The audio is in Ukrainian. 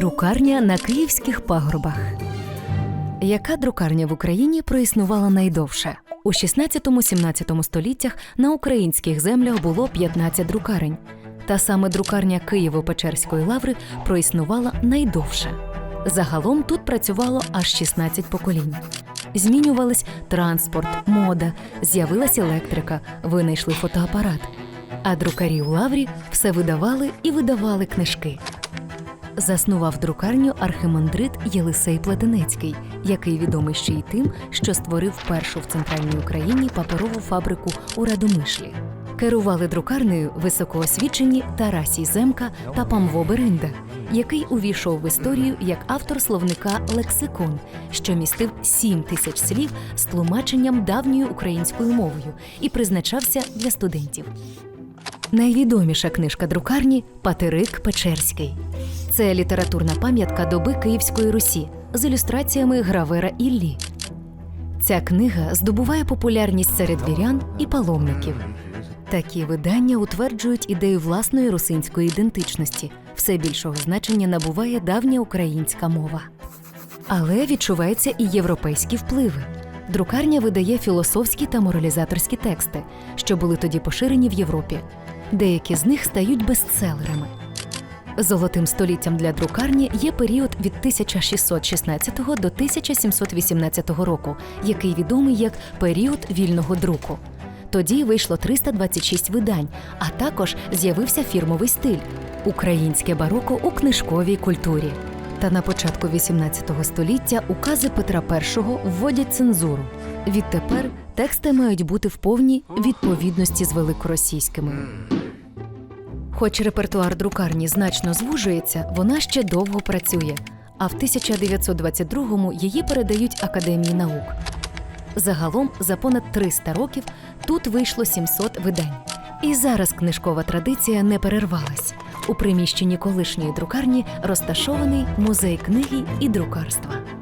Друкарня на київських пагорбах. Яка друкарня в Україні проіснувала найдовше? У 16-17 століттях на українських землях було 15 друкарень. Та саме друкарня Києво-Печерської лаври проіснувала найдовше. Загалом тут працювало аж 16 поколінь. Змінювались транспорт, мода, з'явилась електрика, винайшли фотоапарат. А друкарі у лаврі все видавали і видавали книжки. Заснував друкарню архимандрит Єлисей Плетенецький, який відомий ще й тим, що створив першу в центральній Україні паперову фабрику у Радомишлі. Керували друкарнею високоосвічені Тарасій Земка та Памво Беринда, який увійшов в історію як автор словника Лексикон, що містив 7 тисяч слів з тлумаченням давньою українською мовою і призначався для студентів. Найвідоміша книжка друкарні Патерик Печерський. Це літературна пам'ятка доби Київської Русі з ілюстраціями гравера Іллі. Ця книга здобуває популярність серед вірян і паломників. Такі видання утверджують ідею власної русинської ідентичності. Все більшого значення набуває давня українська мова. Але відчуваються і європейські впливи. Друкарня видає філософські та моралізаторські тексти, що були тоді поширені в Європі. Деякі з них стають бестселерами. Золотим століттям для друкарні є період від 1616 до 1718 року, який відомий як період вільного друку. Тоді вийшло 326 видань, а також з'явився фірмовий стиль українське бароко у книжковій культурі. Та на початку XVIII століття укази Петра І вводять цензуру. Відтепер тексти мають бути в повній відповідності з великоросійськими. Хоч репертуар друкарні значно звужується, вона ще довго працює. А в 1922-му її передають Академії наук. Загалом за понад 300 років тут вийшло 700 видань. І зараз книжкова традиція не перервалась. У приміщенні колишньої друкарні розташований музей книги і друкарства.